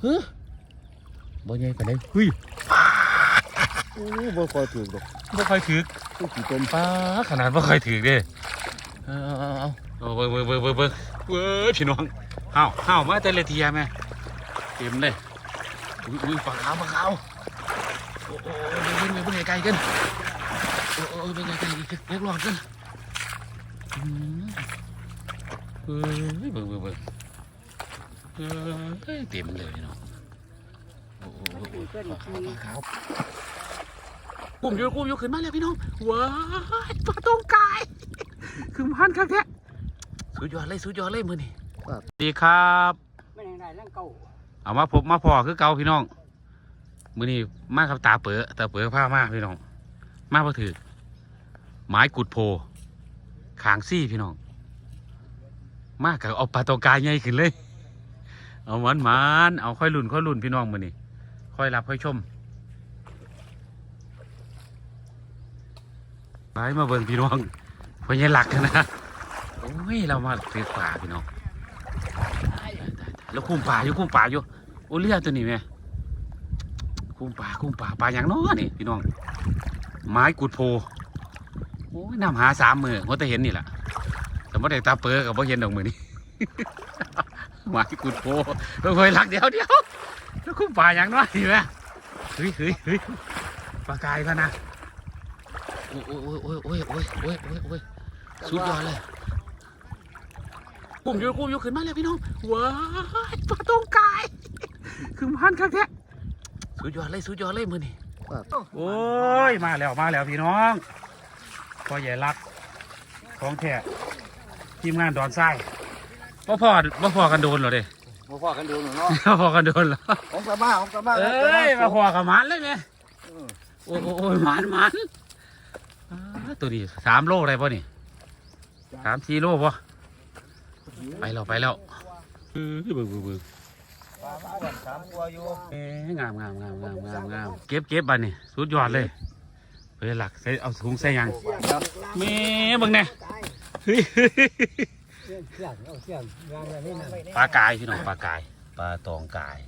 เฮ้ยบ่ใหญ่ปานใดเฮ้ยโอ้บ่คอยถูกดอกบ่ค่อยถึกผู้ขี่ต้มป้าขนาดบ่ค่อยถึกเด้เอาเอาเอาเอาเบิ่งเบิ่งเบิ่งเบิ่งเบิ่งเว้ยพี่น้องห้าวห้าวมาแต่ละทีอะแม่เต็มเลยอุ้ยอุ้ยปลาขาวปลาขาวโอ้โอ้โอ้เบิ่งเบิ่งเบิ่งไกลๆกันโอ้โอ้เบิ่งไกลๆอีกเล็กลองกันอืมเฮ้ยเบิ่งเบิ่งเบิ่ง เฮ้ยเต็มเลยเนาะโอ้โอ้โอ้โอ้ปลาขาวปลาขาวกุ้มอยู่กุ้มอยู่ขึ้นมาแล้วพี่น้องว้ายปลาตองกายคือมันครับแท้สุดยอดเลยสุดยอดเลยมือนี่สวัสดีครับไม่ได้ได้เรื่องเก่าเอามาพบมาพอคือเก่าพี่น้องมือนี้มากับตาเป๋อตาเป๋อผ้ามาพี่น้อง มาพอถือไม้กุดโพขางซี่พี่น้อง มากกับเอาปลาตองกายใหญ่ขึ้นเลย เอาหวานหมานเอาค่อยลุ่นค่อยลุ่นพี่น้องมือนี้ค่อยรับค่อยชมไปมาเบิ่งพี่น้องพอยังหลักกันนะโอ้ยเรามาถือป่าพี่น้องแล้วคุ้มป่าอยู่คุ้มป่าอยู่โอ้เลียตัวนี้แม่คุ้มป่าคุ้มป่าป่าอย่างน้อนี่พี่น้อง ไม้กุดโพโอ้ยนำหาสามมือว่าแต่เห็นนี่แหละแต่ว่าได้ตาเปอกับว่าเห็นดอกมือนี่ ไม้กุดโพเราเคยหลักเดียวเดียวแล้วคุ้มป่าอย่างน้อยนี่แม่เฮ้ยเฮ้ยเฮ้ยปลากายพะนะโอ้ยโอ้ยโอ้ยโอ้ยโอ้ยโอ้ยโอ้ยโอ้ยสุดยอดเลยกุ้มอยู่กุ้มอยู่ขึ้นมาแล้วพี่น้องว้ายปลาตองกายคือมันครับแท้สุดยอดเลยสุดยอดเลยมือนี่โอ้ยมาแล้วมาแล้วพี่น้องพ่อใหญ่รักของแท้ทีมงานดอนไส้ พ่อพ่อพ่อพ่อกันโดนเหรอเด้บ่พอกันดูหนูเนาะพ่อพ่อกันโดนเหรอของกระบ้าของกระบ้าเอ้ยมาพ่อกับหมันเลยเนี่ยโอ้ยโอ้ยโอ้ยหมันหมันอ่าตัวนี้สามโลอะไรป่ะนี่สามสี่โลป่ะไปแล้วไปแล้วเออเบิ่งเบิ่งเบิ่งปลามาก่อนสามตัวอยู่เอ๊ะงามงามงามงามงามงามเก็บเก็บบันนี่สุดยอดเลยเฮ้ยหลักใส่เอาถุงใส่ยังครับแม่เบิ่งแน่เฮ้ย เสียงเสียงเอาเสียงงานอะไรนี่นะปลากายพี่น้องปลากาย ปลาตองกาย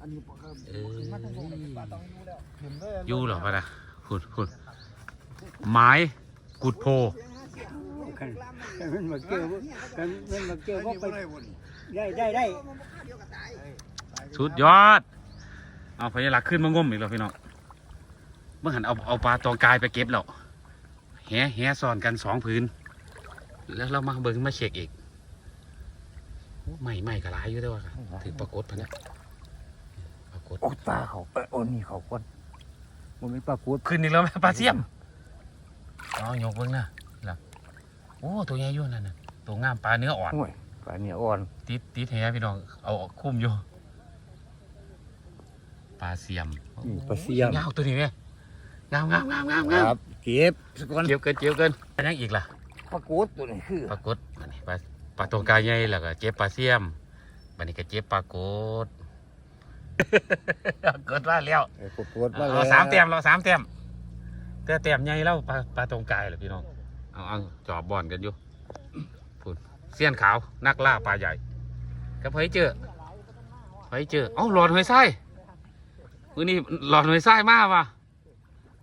อันนี้บ่ครับเอ้ยมาทั้งหมดปลาต้องอยู่แล้วเห็นเลยอยู่เหรอปะนะขุดขุดไม้กุดโพกันกันมันมาเกี่ยวกันมันมาเกี่ยวอันว่านี้ไปบ่ได้บ่นี่ได้ได้ได้สุดยอด เอาพญาลักขึ้นมางมอีกแล้วพี่น้องเมื่อหันเอาเอาปลาตองกายไปเก็บแล้วแหแหซ้อนกันสองพื้น แล้วเรามาเบิ่งมาเช็คอีกโอ้ไม่ไม่กระไรอยู่ด้วยว่ะถือปรากฏพะนะปรากฏโอ้ตาเขาเอ้ยโอ้นี่เขาก้นมันเป็นปลากูดขึ้นอีกแล้วแม่ปลาเสียมเอายกเบิ่งนะล่ะโอ้ตัวใหญ่อยู่นั่นน่ะตัวงามปลาเนื้ออ่อนโอ้ยปลาเนี่ยอ่อน ติดติดแหพี่น้องเอาออกคุ้มอยู่ปลาเสียมนี่ปลาเสียมงามตัวนี้ไหมงามงามงามงามงามครับเก็บสักวันเจียวเกินเจียวเกินอันนั้นอีกล่ะ ปลากูดตัวนี้คือปลากดอันนี้ปลาปลาตัวกายใหญ่แล้วก็เจ็บปลาเสียมบันนี้ก็เจ็บปลากดเกิดว่าแล้วไอ้ปลากูดมาเอาสามเต็มเราสามเต็มแต่เต็มใหญ่แล้วปลาปลาตรงกายเหรอพี่น้องเอาเอาจอบบอลกันอยู่พูดเสี้ยนขาวนักล่าปลาใหญ่กับเฮ้ยเจอเฮ้ยเจอเอ้าหลอดหอยไส้มือนี้หลอดหอยไส้มากว่ะ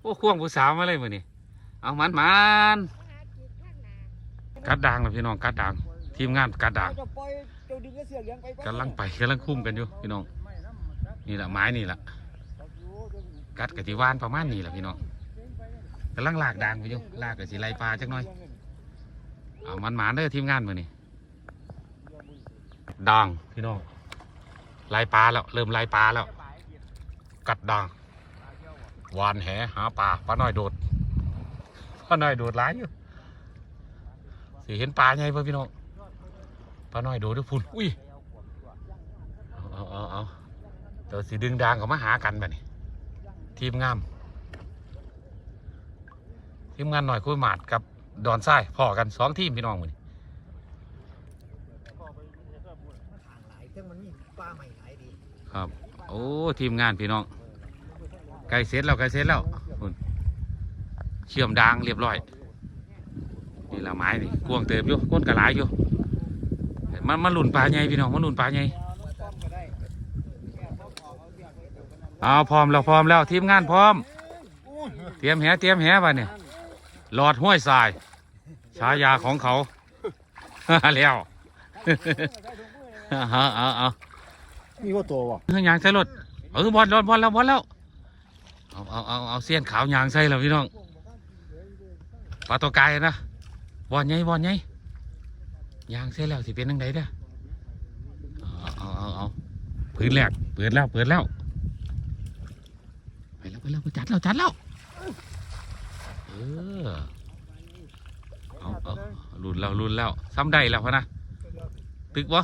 โอ้ควงผู้สาวมาเลยมือนี้เอามันมัน กัดด่างเลยพี่น้องกัดด่าง ทีมงานกัดด่างจะปล่อยเจ้าดึงก็เสียงยังกำลังไปกำลังคุ้มกันอยู่พี่น้อง นี่แหละไม้นี่แหละกัดกับที่ว่านประมาณนี้แหละพี่น้องกำลังลากด่างไปอยู่ลากกับสีไลปลาจักหน่อยเอามันหมานเด้อทีมงานมือนี่ด่างพี่น้องไลปลาแล้วเริ่มไลปลาแล้ว กัดด่างหวานแหหาปลาปลาน้อยโดดปลาน้อยโดดหลายอยู่ สิเห็นปลาไงพ่อพี่น้องปลาน้อยโดดด้วยพุ่นอุ้ยเอาเอาเอาเดี๋ยวสิดึงดางเขามาหากันแบบนี้ทีมงาม ทีมงานหน่อยคุยหมาดกับดอนไส้พ่อกันสองทีมพี่น้องมือนี้ครับ โอ้ทีมงานพี่น้องใกล้เสร็จแล้วใกล้เสร็จแล้วพุ่นเชื่อมดางเรียบร้อย นี่ละไม้นี่กวงเติบอยู่ก้นกระหลายอยู่มันมันหลุนปลาใหญ่พี่น้องมันหลุนปลาใหญ่เอาพร้อมแล้วพร้อมแล้วทีมงานพร้อม เตรียมแหเตรียมแหบ่เนี่ยหลอดห้วยทรายฉายาของเขาแล้วเอาเอาเอามีว่าตัววะเฮ้ยยางใส่รถเออบอลบอลบอลแล้วบอลแล้วเอาเอาเอาเอาเสี้ยนขาวยางใส่แล้วพี่น้องปลาตัวกายนะ บอลใหญ่อลใหญ่ยางใส่แล้วสิเป็นยังไงเด้อเอาเอาเอาเอาเปิดแล้วเปิดแล้วเปิดแล้วไปแล้วไปแล้วไปจัดแล้วจัดแล้วเออเอาเอารุนแล้วรุนแล้วซ้ำได้แล้วพะนะตึกวะ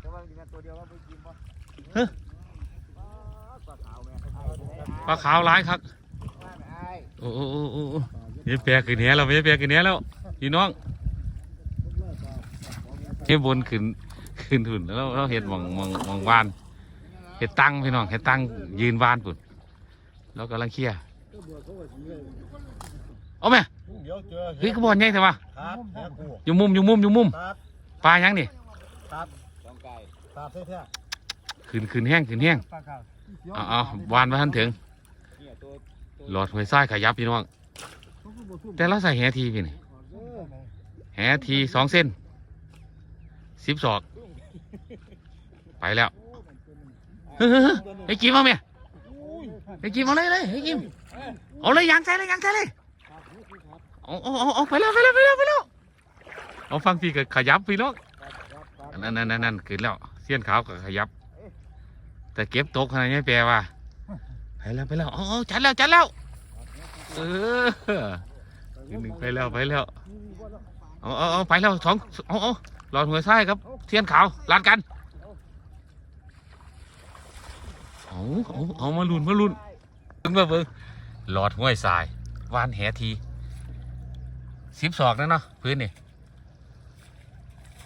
แต่เดียวว่าไปกินปะเฮ้ปลาขาวร้ายครับไอ้โอ้โอ้โอ้โอ้โอ้ยแปรขึ้นเนี้ยแล้วยายแปรขึ้นเนี้ยแล้ว พี่น้องเฮ็ดบนขึ้นขึ้นถุนแล้วเราเห็ดหมองหมองหมองวานเห็ดตั้งพี่น้องเห็ดตั้งยืนวานปุ่นแล้วกำลังเคลียร์เอาไหมเฮ้ยกระบอกใหญ่แต่ว่าครับแม่กูอยู่มุมอยู่มุมอยู่มุมปลายังนี้ขึ้นขึ้นแห้งขึ้นแห้งวเอาเอาวานมาทันถึง หลอดหวยไส้ขยับพี่น้องแต่เราใส่แหทีพี่นี่ แหทีสองเส้นสิบศอก ไปแล้วเฮ้ยเฮ้ยเฮ้ยไอ้กิมเอาไหมไอ้กิมเอาเลยเลยไอ้กิมเอาเลยยางใส่เลยยางใส่เลยเอาเอาเอาเอาไปแล้วไปแล้วไปแล้วไปแล้วเอาฟังพี่ก็ขยับพี่น้องนั่นนั่นนั่นนั่นขึ้นแล้วเสี้ยนขาวก็ขยับ แต่เก็บตกขนาดนี้แปลว่าไปแล้วไปแล้วเอาเอาจัดแล้วจัดแล้วเออหนึ่งไปแล้วไปแล้ว เอาเอาเอาไปแล้วสองเอาเอาหลอดหัวไส้ครับ เทียนขาวลานกันเอาเอาเอามาลุนมาลุนเบิ่งมาเบิ่งหลอดห้วยทรายวานแหทีสิบศอกนั่นเนาะพื้นนี่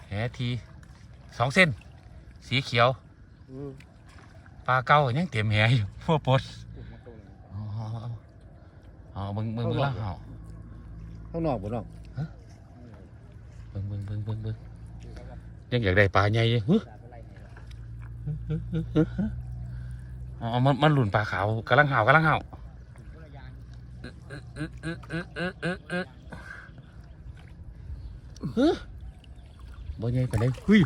แหทีสองเส้น สีเขียวปลาเก่ายังเต็มแหอยู่พวกปดอ๋ออ๋อเบิ่งเบิ่งเบิ่งแล้วเอาข้างนอกบ่นอก เบิ่งเบิ่งเบิ่งยังอยากได้ปลาใหญ่อยู่ฮึอ๋อมันมันหลุนปลาขาวกำลังห่าวกำลังห่าวเฮึบ่ใหญ่ปานใดเฮ้ย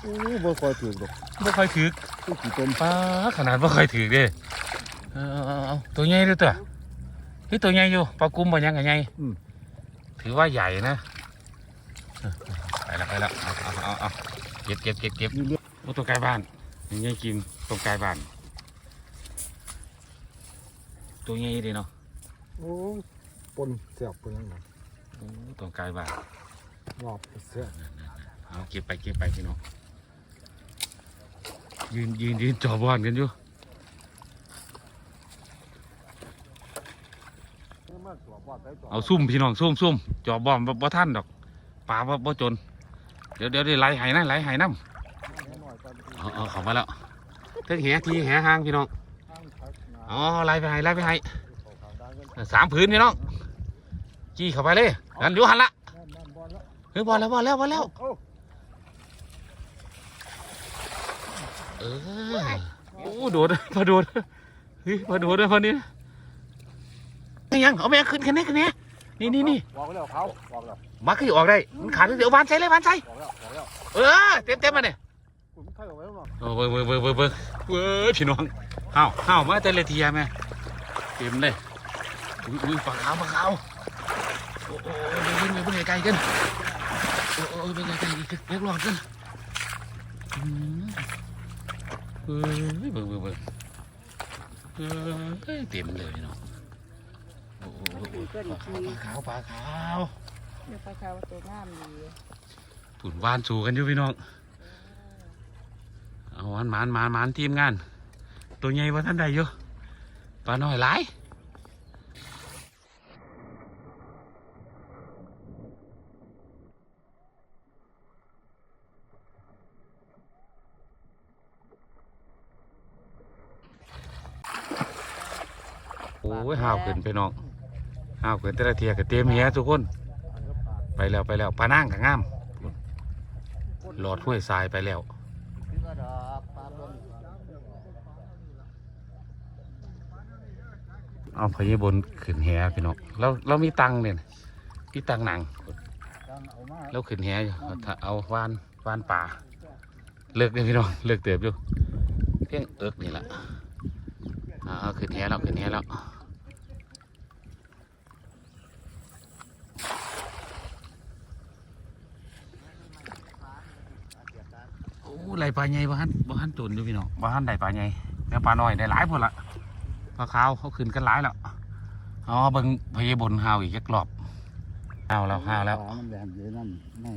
โอ้บ่คอยถือดอกบ่ค่อยถือตู้กี่ต้นปลาขนาดบ่ค่อยถือเด้เออเอาตัวใหญ่ด้วยตัวเฮ้ตัวใหญ่อยู่ปลากุ้มบ่ยังกับใหญ่ถือว่าใหญ่นะ ไปแล้วไปแล้วเอาเอาเอาเก็บเก็บเก็บเก็บโอ้ตัวไกลบ้านยังไงกินตัวไกลบ้าน ตัวใหญ่ดีเนาะโอ้ปนเสียบปนยังไงโอ้ตัวไกลบ้านรอบเสียบเอาเก็บไปเก็บไปพี่น้องยืนยืนยืนจอบอลกันอยู่เอาซุ่มพี่น้องซุ่มซุ่มจอบอลบ่บ่ท่านดอก ปลาบ่บ่จน เดี๋ยวเดี๋ยวได้ไหลไหายนะไหลไหายน้ำเอาเอาเข้ามาแล้วเท่งแหทีแหหางพี่น้องเอ๋อไหลไปไหลไปไหสามผืนพี่น้องจี้เข้าไปเลยกันอยู่หันละเฮ้ยบอลแล้วบอลแล้วบอลแล้วเออโอ้โดดพอโดดเฮ้ยพอโดดเลยพอนี้นี่ยังเอาไปขึ้นคันนี้คันนี้ นี่นี่นี่บอกแล้วเขาบอกแล้วมาขึ้นออกได้ มันขาดเดี๋ยววานใส่เลยวานใส่บอกแล้วบอกแล้วเออเต็มเต็มมาเนี่ยคุณไข่ออกไว้แล้วเนาะโอ้เบิ้งเบิ้งเบิ้งเบิ้งเบิ้งเว้ยพี่น้องห้าวห้าวมาแต่ละทีอะแม่เต็มเลยอุ้ยอุ้ยปลาขาวปลาขาวโอ้โอ้โอ้เบิ้งเบิ้งเบิ้งไกลๆกันโอ้โอ้เบิ้งไกลๆกันเล็กหลอดกันอืมเฮ้ยเบิ้งเบิ้งเบิ้งเฮ้ยเต็มเลยพี่น้องโอ้โอ้โอ้โอ้ ปลาขาวปลาขาวปลาขาวเดี๋ยวปลาขาวตัวงามดีปุ่นวานสู่กันอยู่พี่น้อง เอาหวานหมานหมานหมานทีมงาน ตัวใหญ่ว่าท่านใดอยู่ปลาน้อยหลายโอ้ยห้าวขึ้นไปน้อง ห้าวขึ้นแต่ละเทียกับเต็มเฮียทุกคน ไปแล้วไปแล้วปลานั่งกับงามหลอดห้วยทรายไปแล้วพี่ก็ดอกปลาบนเอาพยาบนขึ้นแหพี่น้องเราเรามีตังค์เนี่ยนะมีตังค์หนังจังเอามาเราขึ้นแหอยู่ถ้าเอาวานวานป่าเลิกเลยพี่น้องเลิกเติบอยู่เพียงเอิกนี่แหละอ่าเอาขึ้นแหแล้วขึ้นแหแล้ว ไหลปลาใหญ่บ้านบ้านตุนอยู่พี่น้องบ้านไหลปลาใหญ่แล้วปลาน้อยได้หลายพอละปลาขาวเขาขึ้นกันหลายแล้วอ๋อเบิ่งพยาบนหาวอีกจักรอบหาวแล้วหาวแล้วปามันแดงอยู่นั่นไม่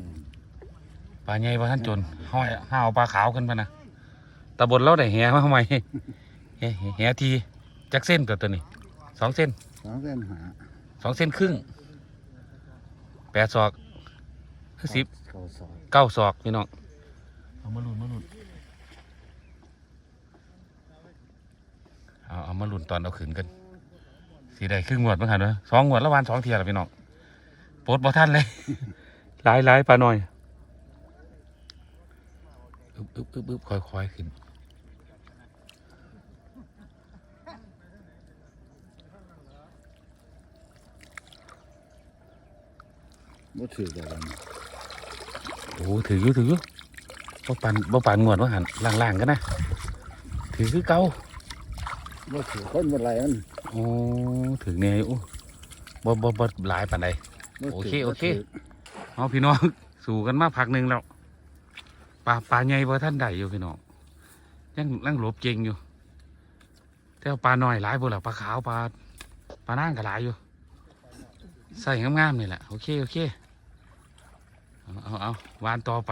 ปลาใหญ่ปลาท่านจนห้อยห้าเอาปลาขาวขึ้นมานะตะบนเราได้แหมาทำไมแหแหทีจักเส้นกับตัวนี้สองเส้นสองเส้นหาสองเส้นครึ่งแปดศอกคือสิบเข้าซอยเก้าศอกพี่น้อง เอามาลุ่นมาลุ่นเอาเอามาลุ่นตอนเอาขืนกันสีได้ครึ่งงวดมั้งคันเนอะสองงวดละวันสองเทียละพี่น้องปลดบ่ท่านเลยหลายหลายปลาหน่อยอึบอึบอึบอึบค่อยค่อยๆขึ้นบ่ถือกันแล้วโอ้ถืออยู่ถืออยู่ บ่ปันบ่ปันงวดว่าหันล่างๆกันนะถือคือเก่าบ่ถือคนบ่ไรมันโอ้ถึงเนี่ยโอ้บ่บ่บ่หลายปานใดบ่โอถืเคโอเคบ่ถืเอาพี่น้องสู่กันมาพักหนึ่งแล้วปลาปลาใหญ่บ่ท่านใดอยู่พี่น้องยังยังหลบเก่งอยู่แต่ว่าปลาน้อยหลายบ่ล่ะปลาขาวปลาปลานางก็หลายอยู่ใส่งามๆนี่แหละโอเคโอเคเอาเอาเอาวานต่อไป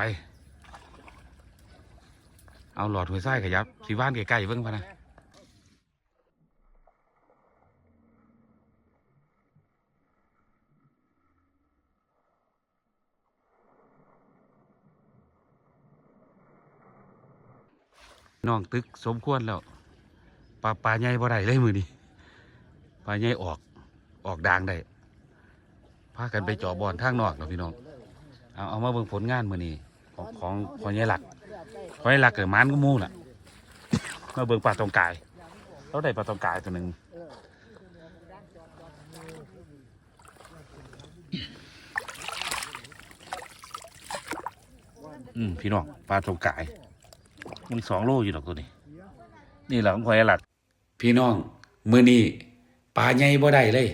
เอาหลอดหัวไส้ขยับสีว่านใกล้ๆเบิ่งพะนะน้องตึกสมควรแล้วปลาปลาใหญ่บ่ได้เลยมือนี้ปลาใหญ่ออกออกด่างได้พากันไปจาะบอลทางนอกเนาะพี่น้องเอาเอามาเบิ่งผลงานมือนี้ของของของยายหลัก ขอยายหลักเกิดมันก็มู่ล่ะมาเบิ่งปลาตองกายเราได้ปลาตองกายตัวหนึ่งอืมพี่น้องปลาตองกายมันสองโลอยู่ดอกตัวนี้ นี่แหละของข่อยหลักพี่น้องมือนี้ปลาใหญ่บ่ได้เลย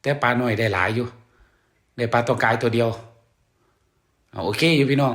แต่ปลาหน้อยได้หลายอยู่ได้ปลาตองกายตัวเดียวเอาโอเคอยู่พี่น้อง